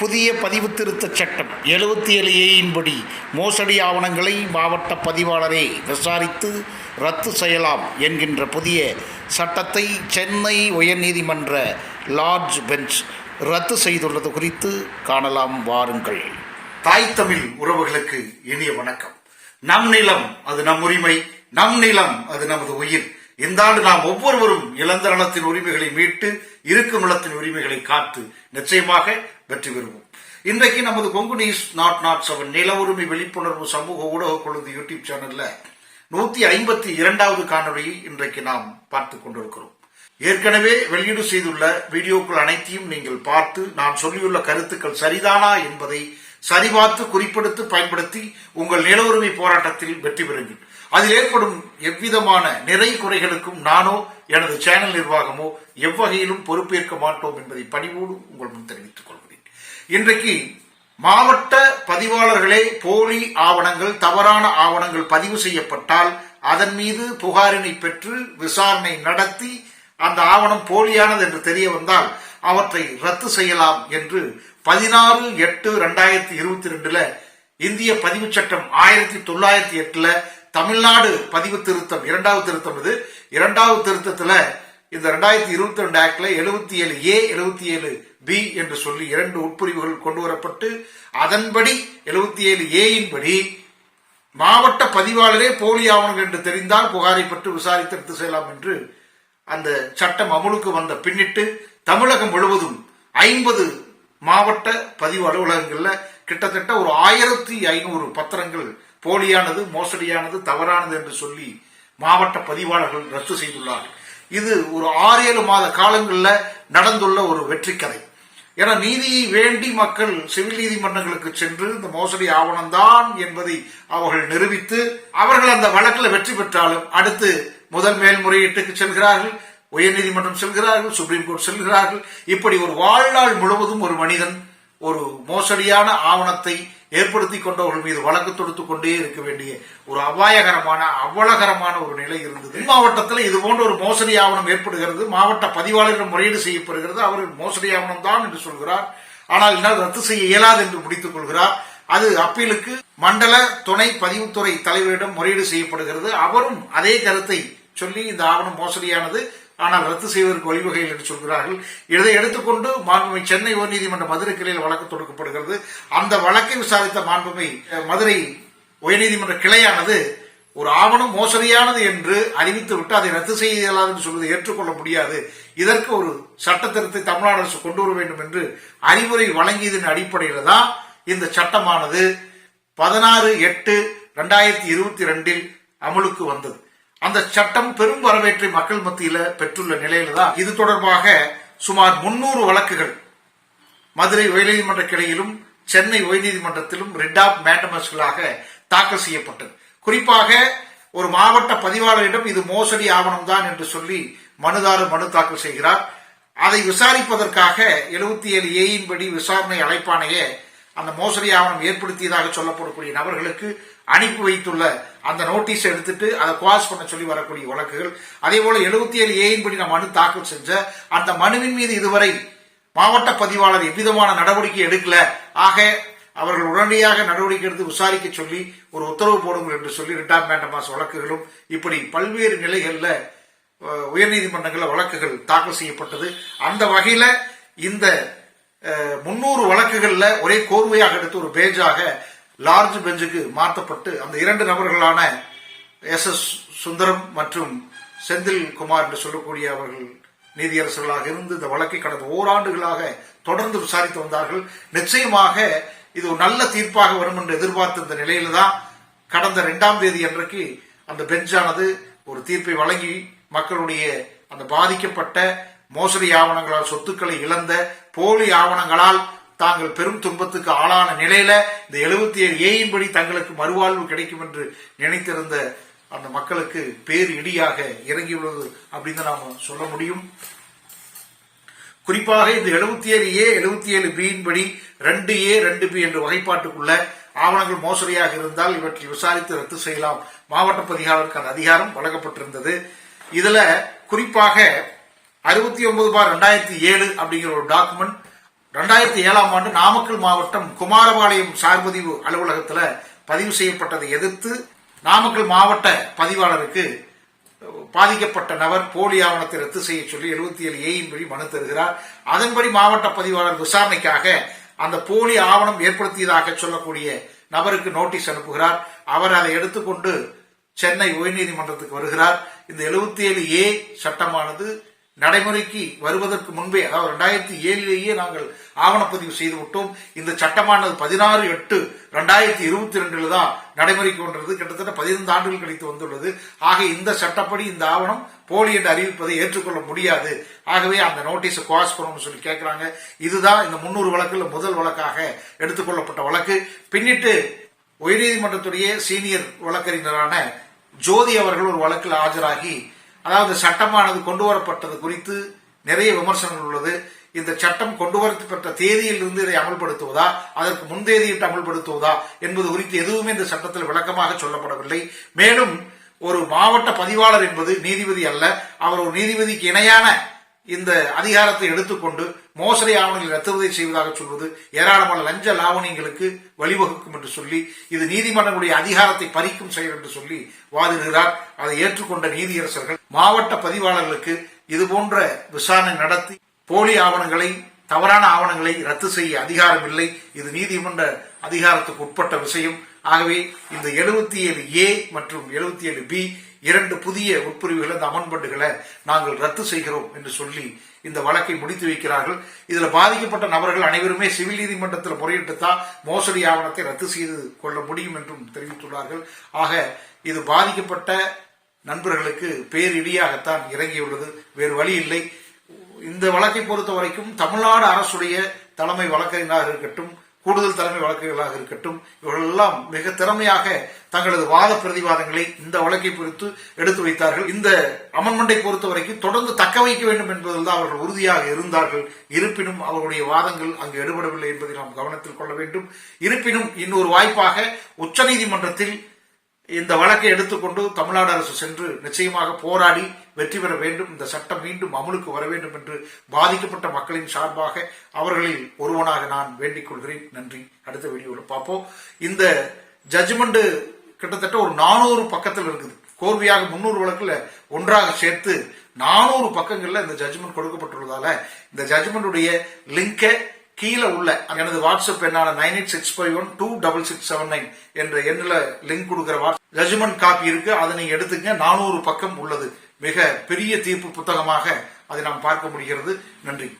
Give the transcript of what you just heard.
புதிய பதிவு திருத்தச் சட்டம் எழுபத்தி ஏழு ஏயின்படி மோசடி ஆவணங்களை மாவட்ட பதிவாளரே விசாரித்து ரத்து செய்யலாம் என்கின்ற புதிய சட்டத்தை சென்னை உயர்நீதிமன்ற லார்ஜ் பெஞ்ச் ரத்து செய்துள்ளது குறித்து காணலாம் வாருங்கள். தாய் தமிழ் உறவுகளுக்கு இனிய வணக்கம். நம் நிலம் அது நம் உரிமை நம் நிலம் அது நமது உயிர். இந்த ஆண்டு நாம் ஒவ்வொருவரும் இழந்த நலத்தின் உரிமைகளை மீட்டு இருக்கும் நிலத்தின் உரிமைகளை காத்து நிச்சயமாக வெற்றி பெறுவோம். இன்றைக்கு நமது Kongu news naught naught seven நில உரிமை விழிப்புணர்வு சமூக ஊடக குழு யூடியூப் சேனல்ல நூத்தி ஐம்பத்தி இரண்டாவது காணொலியை இன்றைக்கு நாம் பார்த்துக் கொண்டிருக்கிறோம். ஏற்கனவே வெளியீடு செய்துள்ள வீடியோக்கள் அனைத்தையும் நீங்கள் பார்த்து நான் சொல்லியுள்ள கருத்துக்கள் சரிதானா என்பதை சரிபார்த்து குறிப்பெடுத்து பயன்படுத்தி உங்கள் நில உரிமை போராட்டத்தில் வெற்றி பெறுங்கள். அதில் ஏற்படும் எவ்விதமான நிறை குறைகளுக்கும் நானோ எனது சேனல் நிர்வாகமோ எவ்வகையிலும் பொறுப்பேற்க மாட்டோம் என்பதை பணிவோடு உங்கள் முன் தெரிவித்துக் கொள்கிறேன் இன்றைக்கு மாவட்ட பதிவாளர்களே போலி ஆவணங்கள் தவறான ஆவணங்கள் பதிவு செய்யப்பட்டால் அதன் மீது புகாரினை பெற்று விசாரணை நடத்தி அந்த ஆவணம் போலியானது என்று தெரிய வந்தால் அவற்றை ரத்து செய்யலாம் என்று பதினாறு எட்டு ரெண்டாயிரத்தி இருபத்தி ரெண்டுல இந்திய பதிவுச் சட்டம் ஆயிரத்தி தொள்ளாயிரத்தி எட்டுல தமிழ்நாடு பதிவு திருத்தம் இரண்டாவது திருத்தம் இது. இரண்டாவது திருத்தத்துல இந்த ரெண்டாயிரத்தி இருபத்தி ரெண்டு ஆக்ட்ல எழுபத்தி ஏழு ஏ எழுபத்தி ஏழு பி என்று சொல்லி இரண்டு உட்பிரிவுகள் கொண்டு வரப்பட்டு அதன்படி எழுபத்தி ஏழு ஏயின் படி மாவட்ட பதிவாளரே போலி ஆவணங்கள் என்று தெரிந்தால் புகாரை பெற்று விசாரித்து ரத்து செய்யலாம் என்று அந்த சட்டம் அமலுக்கு வந்த பின்னிட்டு தமிழகம் முழுவதும் ஐம்பது மாவட்ட பதிவு அலுவலகங்களில் கிட்டத்தட்ட ஒரு ஆயிரத்தி ஐநூறு பத்திரங்கள் போலியானது மோசடியானது தவறானது என்று சொல்லி மாவட்ட பதிவாளர்கள் ரத்து செய்துள்ளார்கள். இது ஒரு ஆறு ஏழு மாத காலங்களில் நடந்துள்ள ஒரு வெற்றி கதை என நீதியை வேண்டி மக்கள் சிவில் நீதிமன்றங்களுக்கு சென்று இந்த மோசடி ஆவணம்தான் என்பதை அவர்கள் நிரூபித்து அவர்கள் அந்த வழக்கில் வெற்றி பெற்றாலும் அடுத்து முதல் மேல்முறையீட்டுக்கு செல்கிறார்கள் உயர்நீதிமன்றம் செல்கிறார்கள் சுப்ரீம் கோர்ட் செல்கிறார்கள். இப்படி ஒரு வாழ்நாள் முழுவதும் ஒரு மனிதன் ஒரு மோசடியான ஆவணத்தை ஏற்படுத்தி கொண்டவர்கள் மீது வழக்கு தொடுத்து கொண்டே இருக்க வேண்டிய ஒரு அபாயகரமான அவலகரமான ஒரு நிலை இருந்தது. மாவட்டத்தில் இது போன்ற ஒரு மோசடி ஆவணம் ஏற்படுகிறது. மாவட்ட பதிவாளரிடம் முறையீடு செய்யப்படுகிறது. அவர் மோசடி ஆவணம் தான் என்று சொல்கிறார். ஆனால் என்னால் ரத்து செய்ய இயலாது என்று முடித்துக் கொள்கிறார். அது அப்பீலுக்கு மண்டல துணை பதிவுத்துறை தலைவரிடம் முறையீடு செய்யப்படுகிறது. அவரும் அதே கருத்தை சொல்லி இந்த ஆவணம் மோசடியானது ஆனால் ரத்து செய்வதற்கு வழிவகைகள் என்று சொல்கிறார்கள். இதை எடுத்துக்கொண்டு மாண்புமை சென்னை உயர்நீதிமன்ற மதுரை கிளையில் வழக்கு தொடுக்கப்படுகிறது. அந்த வழக்கை விசாரித்த மாண்புமை மதுரை உயர்நீதிமன்ற கிளையானது ஒரு ஆவணம் மோசடியானது என்று அறிவித்து விட்டு அதை ரத்து செய்ய இயலாது என்று சொல்வதை ஏற்றுக்கொள்ள முடியாது. இதற்கு ஒரு சட்ட திருத்தத்தை தமிழ்நாடு அரசு கொண்டு வர வேண்டும் என்று அறிவுரை வழங்கியதன் அடிப்படையில் தான் இந்த சட்டமானது பதினாறு எட்டு ரெண்டாயிரத்தி இருபத்தி ரெண்டில் அமலுக்கு வந்தது. அந்த சட்டம் பெரும் வரவேற்றை மக்கள் மத்தியில பெற்றுள்ள நிலையில தான் இது தொடர்பாக சுமார் முன்னூறு வழக்குகள். மதுரை உயர்நீதிமன்ற கிளையிலும் சென்னை உயர்நீதிமன்றத்திலும் ரெட் ஆஃப் மேட்டமஸ்களாக தாக்கல் செய்யப்பட்டது. குறிப்பாக ஒரு மாவட்ட பதிவாளரிடம் இது மோசடி ஆவணம் தான் என்று சொல்லி மனுதாரர் மனு தாக்கல் செய்கிறார். அதை விசாரிப்பதற்காக எழுபத்தி ஏழு ஏயின் படி விசாரணை அழைப்பானையே அந்த மோசடி ஆவணம் ஏற்படுத்தியதாக சொல்லப்படக்கூடிய நபர்களுக்கு அனுப்பி வைத்துள்ள அந்த நோட்டீஸ் எடுத்துட்டு அதை குவாஸ் பண்ண சொல்லி வரக்கூடிய வழக்குகள். அதே போல எழுபத்தி ஏழு ஏயின் படி நான் மனு தாக்கல் செஞ்ச அந்த மனுவின் மீது இதுவரை மாவட்ட பதிவாளர் எவ்விதமான நடவடிக்கை எடுக்கல. ஆக அவர்கள் உடனடியாக நடவடிக்கை எடுத்து விசாரிக்க சொல்லி ஒரு உத்தரவு போடுங்கள் என்று சொல்லி ரிட்டாப் மேண்டமாஸ் வழக்குகளும் இப்படி பல்வேறு நிலைகளில் உயர்நீதிமன்றங்களில் வழக்குகள் தாக்கல் செய்யப்பட்டது. அந்த வகையில் இந்த முன்னூறு வழக்குகளில் ஒரே கோர்வையாக எடுத்து ஒரு பேஜாக லார்ஜ் பெஞ்சுக்கு மாற்றப்பட்டு அந்த இரண்டு நபர்களான எஸ் எஸ் சுந்தரம் மற்றும் செந்தில் குமார் என்று சொல்லக்கூடிய அவர்கள் நீதியரசர்களாக இருந்து இந்த வழக்கை கடந்த ஓராண்டுகளாக தொடர்ந்து விசாரித்து வந்தார்கள். நிச்சயமாக இது ஒரு நல்ல தீர்ப்பாக வரும் என்று எதிர்பார்த்த இந்த நிலையில தான் கடந்த இரண்டாம் தேதி அன்றைக்கு அந்த பெஞ்சானது ஒரு தீர்ப்பை வழங்கி மக்களுடைய அந்த பாதிக்கப்பட்ட மோசடி ஆவணங்களால் சொத்துக்களை இழந்த போலி ஆவணங்களால் தாங்கள் பெரும் துன்பத்துக்கு ஆளான நிலையில இந்த எழுபத்தி ஏழு ஏயின்படி தங்களுக்கு மறுவாழ்வு கிடைக்கும் என்று நினைத்திருந்த அந்த மக்களுக்கு பேர் இடியாக இறங்கியுள்ளது அப்படின்னு நாம சொல்ல முடியும். குறிப்பாக இந்த எழுபத்தி ஏழு ஏ எழுபத்தி ஏழு பியின் படி ரெண்டு ஏ ரெண்டு பி என்ற வகைப்பாட்டுக்குள்ள ஆவணங்கள் மோசடியாக இருந்தால் இவற்றை விசாரித்து ரத்து செய்யலாம். மாவட்ட பதிகாரருக்கு அந்த அதிகாரம் வழங்கப்பட்டிருந்தது. இதுல குறிப்பாக அறுபத்தி ஒன்பது பார் ரெண்டாயிரத்தி ஏழு அப்படிங்கிற ஒரு டாக்குமெண்ட் ரெண்டாயிரத்தி ஏழாம் ஆண்டு நாமக்கல் மாவட்டம் குமாரபாளையம் சார்பதிவு அலுவலகத்தில் பதிவு செய்யப்பட்டதை எதிர்த்து நாமக்கல் மாவட்ட பதிவாளருக்கு பாதிக்கப்பட்ட நபர் போலி ஆவணத்தை ரத்து செய்ய சொல்லி எழுபத்தி ஏழு ஏயின் படி மனு தருகிறார். அதன்படி மாவட்ட பதிவாளர் விசாரணைக்காக அந்த போலி ஆவணம் ஏற்படுத்தியதாக சொல்லக்கூடிய நபருக்கு நோட்டீஸ் அனுப்புகிறார். அவர் அதை எடுத்துக்கொண்டு சென்னை உயர்நீதிமன்றத்துக்கு வருகிறார். இந்த எழுபத்தி ஏழு ஏ சட்டமானது நடைமுறைக்கு வருவதற்கு முன்பே அதாவது ரெண்டாயிரத்தி ஏழிலேயே நாங்கள் ஆவணப்பதிவு செய்து விட்டோம் இந்த சட்டமானது பதினாறு எட்டு ரெண்டாயிரத்தி இருபத்தி ரெண்டுல தான் நடைமுறைக்கு கொண்டது கிட்டத்தட்ட பதினைந்து ஆண்டுகள் கழித்து வந்துள்ளது. ஆக இந்த சட்டப்படி இந்த ஆவணம் போலி என்று அறிவிப்பதை ஏற்றுக்கொள்ள முடியாது. ஆகவே அந்த நோட்டீஸை குவாஸ் பண்ணணும்னு சொல்லி கேட்கிறாங்க. இதுதான் இந்த முன்னூறு வழக்கில் முதல் வழக்காக எடுத்துக்கொள்ளப்பட்ட வழக்கு. பின்னிட்டு உயர்நீதிமன்றத்துடைய சீனியர் வழக்கறிஞரான ஜோதி அவர்கள் ஒரு வழக்கில் ஆஜராகி அதாவது சட்டமானது கொண்டு வரப்பட்டது குறித்து நிறைய விமர்சனங்கள் உள்ளது. இந்த சட்டம் கொண்டு வரப்பட்ட தேதியிலிருந்து இதை அமல்படுத்துவதா? அதற்கு முன்தேதியிட்டு அமல்படுத்துவதா? என்பது குறித்து எதுவுமே இந்த சட்டத்தில் விளக்கமாக சொல்லப்படவில்லை. மேலும் ஒரு மாவட்ட பதிவாளர் என்பது நீதிபதி அல்ல. அவர் ஒரு நீதிபதிக்கு இணையான இந்த அதிகாரத்தை எடுத்துக்கொண்டு மோசடி ஆவணங்களை ரத்துவதை செய்வதாக சொல்வது ஏராளமான லஞ்ச லாவணியங்களுக்கு வழிவகுக்கும் என்று சொல்லி இது நீதிமன்றங்களுடைய அதிகாரத்தை பறிக்கும் செயல் என்று சொல்லி வாதிடுகிறார். அதை ஏற்றுக்கொண்ட நீதியரசர்கள் மாவட்ட பதிவாளர்களுக்கு இது போன்ற விசாரணை நடத்தி போலி ஆவணங்களை தவறான ஆவணங்களை ரத்து செய்ய அதிகாரம் இல்லை இது நீதிமன்ற அதிகாரத்துக்கு உட்பட்ட விஷயம். ஆகவே இந்த எழுபத்தி ஏழு ஏ மற்றும் எழுபத்தி ஏழு பி இரண்டு புதிய உட்பிரிவுகளை இந்த அமன்மெண்ட்டுகளை நாங்கள் ரத்து செய்கிறோம் என்று சொல்லி இந்த வழக்கை முடித்து வைக்கிறார்கள். இதில் பாதிக்கப்பட்ட நபர்கள் அனைவருமே சிவில் நீதிமன்றத்தில் முறையிட்டு தான் மோசடி ஆவணத்தை ரத்து செய்து கொள்ள முடியும் என்றும் தெரிவித்துள்ளார்கள். ஆக இது பாதிக்கப்பட்ட நண்பர்களுக்கு பேரிடியாகத்தான் இறங்கியுள்ளது. வேறு வழி இல்லை. இந்த வழக்கை பொறுத்த வரைக்கும் தமிழ்நாடு அரசுடைய தலைமை வழக்கறிஞராக இருக்கட்டும் கூடுதல் தலைமை வழக்குகளாக இருக்கட்டும் இவர்களெல்லாம் மிக திறமையாக தங்களது வாத பிரதிவாதங்களை இந்த வழக்கை பொறுத்து எடுத்து வைத்தார்கள். இந்த அமன்மெண்டை பொறுத்த வரைக்கும் தொடர்ந்து தக்க வைக்க வேண்டும் என்பதில் தான் அவர்கள் உறுதியாக இருந்தார்கள். இருப்பினும் அவர்களுடைய வாதங்கள் அங்கு எடுபடவில்லை என்பதை நாம் கவனத்தில் கொள்ள வேண்டும். இருப்பினும் இன்னொரு வாய்ப்பாக உச்சநீதிமன்றத்தில் இந்த வழக்கை எடுத்துக்கொண்டு தமிழ்நாடு அரசு சென்று நிச்சயமாக போராடி வெற்றி பெற வேண்டும். இந்த சட்டம் மீண்டும் அமலுக்கு வர வேண்டும் என்று பாதிக்கப்பட்ட மக்களின் சார்பாக அவர்களில் ஒருவனாக நான் வேண்டிக் கொள்கிறேன். நன்றி. அடுத்த வீடியோவில் பார்ப்போம். இந்த ஜட்ஜ்மெண்ட் கிட்டத்தட்ட ஒரு நானூறு பக்கத்தில் இருக்குது. கோர்வையாக முன்னூறு வழக்குல ஒன்றாக சேர்த்து நானூறு பக்கங்கள்ல இந்த ஜட்ஜ்மெண்ட் கொடுக்கப்பட்டுள்ளதால இந்த ஜட்ஜ்மெண்டுடைய லிங்கை கீழே உள்ள எனது வாட்ஸ்அப் எண்ணான nine eight six five one two double six seven nine என்ற எண்ணில் லிங்க் கொடுக்குற வாட்ஸ் ஜட்ஜ்மெண்ட் காப்பி இருக்கு அதை நீங்க எடுத்துங்க நானூறு பக்கம் உள்ளது. மிக பெரிய தீர்ப்பு புத்தகமாக அதை நாம் பார்க்க முடிகிறது. நன்றி.